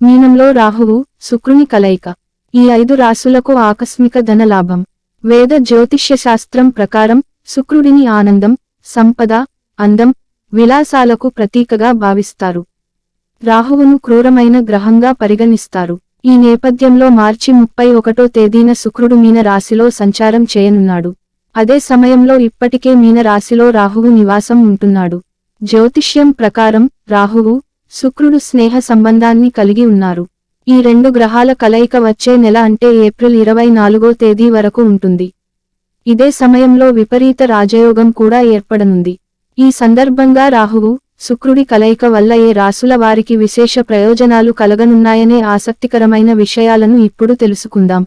మీనంలో రాహువు శుక్రుని కలయిక. ఈ ఐదు రాసులకు ఆకస్మిక ధన లాభం వేద జ్యోతిష్య శాస్త్రం ప్రకారం శుక్రుడిని ఆనందం సంపద అందం విలాసాలకు ప్రతీకగా భావిస్తారు. రాహువును క్రూరమైన గ్రహంగా పరిగణిస్తారు. ఈ నేపథ్యంలో మార్చి ముప్పై ఒకటో తేదీన శుక్రుడు మీన రాశిలో సంచారం చేయనున్నాడు. అదే సమయంలో ఇప్పటికే మీన రాశిలో రాహువు నివాసం ఉంటున్నాడు. జ్యోతిష్యం ప్రకారం రాహువు శుక్రుడు స్నేహ సంబంధాన్ని కలిగి ఉన్నారు. ఈ రెండు గ్రహాల కలయిక వచ్చే నెల అంటే ఏప్రిల్ ఇరవై నాలుగో తేదీ వరకు ఉంటుంది. ఇదే సమయంలో విపరీత రాజయోగం కూడా ఏర్పడనుంది. ఈ సందర్భంగా రాహువు శుక్రుడి కలయిక వల్ల ఏ రాసుల వారికి విశేష ప్రయోజనాలు కలగనున్నాయనే ఆసక్తికరమైన విషయాలను ఇప్పుడు తెలుసుకుందాం.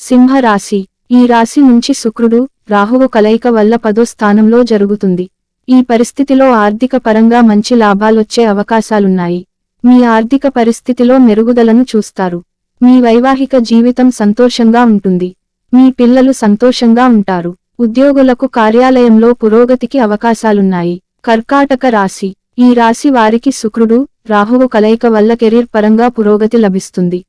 సింహ రాశి ఈ రాశి నుంచి శుక్రుడు రాహువు కలయిక వల్ల పదో స్థానంలో జరుగుతుంది. ఈ పరిస్థితిలో ఆర్థిక పరంగా మంచి లాభాలొచ్చే అవకాశాలున్నాయి. మీ ఆర్థిక పరిస్థితిలో మెరుగుదలను చూస్తారు. మీ వైవాహిక జీవితం సంతోషంగా ఉంటుంది. మీ పిల్లలు సంతోషంగా ఉంటారు. ఉద్యోగులకు కార్యాలయంలో పురోగతికి అవకాశాలున్నాయి. కర్కాటక రాశి. ఈ రాశి వారికి శుక్రుడు రాహువు కలయిక వల్ల కెరీర్ పరంగా పురోగతి లభిస్తుంది.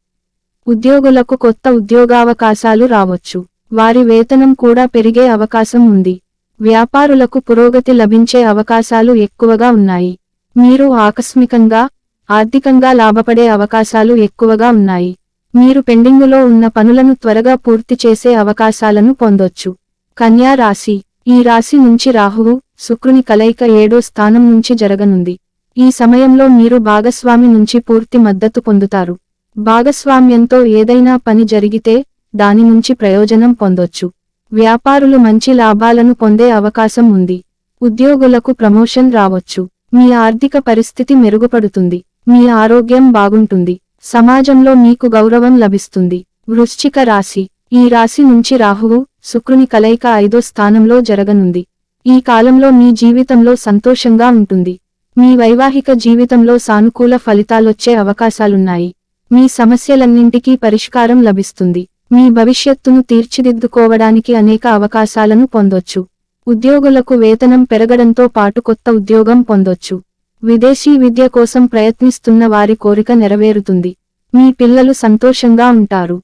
ఉద్యోగులకు కొత్త ఉద్యోగావకాశాలు రావచ్చు. వారి వేతనం కూడా పెరిగే అవకాశం ఉంది. వ్యాపారులకు పురోగతి లభించే అవకాశాలు ఎక్కువగా ఉన్నాయి. మీరు ఆకస్మికంగా ఆర్థికంగా లాభపడే అవకాశాలు ఎక్కువగా ఉన్నాయి. మీరు పెండింగులో ఉన్న పనులను త్వరగా పూర్తి చేసే అవకాశాలను పొందొచ్చు. కన్యా రాశి. ఈ రాశి నుంచి రాహువు శుక్రుని కలయిక ఏడో స్థానం నుంచి జరగనుంది. ఈ సమయంలో మీరు భాగస్వామి నుంచి పూర్తి మద్దతు పొందుతారు. భాగస్వామ్యంతో ఏదైనా పని జరిగితే దాని నుంచి ప్రయోజనం పొందొచ్చు. వ్యాపారులు మంచి లాభాలను పొందే అవకాశం ఉంది. ఉద్యోగులకు ప్రమోషన్ రావచ్చు. మీ ఆర్థిక పరిస్థితి మెరుగుపడుతుంది. మీ ఆరోగ్యం బాగుంటుంది. సమాజంలో మీకు గౌరవం లభిస్తుంది. వృశ్చిక రాశి. ఈ రాశి నుంచి రాహువు శుక్రుని కలయిక ఐదో స్థానంలో జరగనుంది. ఈ కాలంలో మీ జీవితంలో సంతోషంగా ఉంటుంది. మీ వైవాహిక జీవితంలో సానుకూల ఫలితాలొచ్చే అవకాశాలున్నాయి. మీ సమస్యలన్నింటికీ పరిష్కారం లభిస్తుంది. మీ భవిష్యత్తును తీర్చిదిద్దుకోవడానికి అనేక అవకాశాలను పొందొచ్చు. ఉద్యోగులకు వేతనం పెరగడంతో పాటు కొత్త ఉద్యోగం పొందొచ్చు. విదేశీ విద్య కోసం ప్రయత్నిస్తున్న వారి కోరిక నెరవేరుతుంది. మీ పిల్లలు సంతోషంగా ఉంటారు.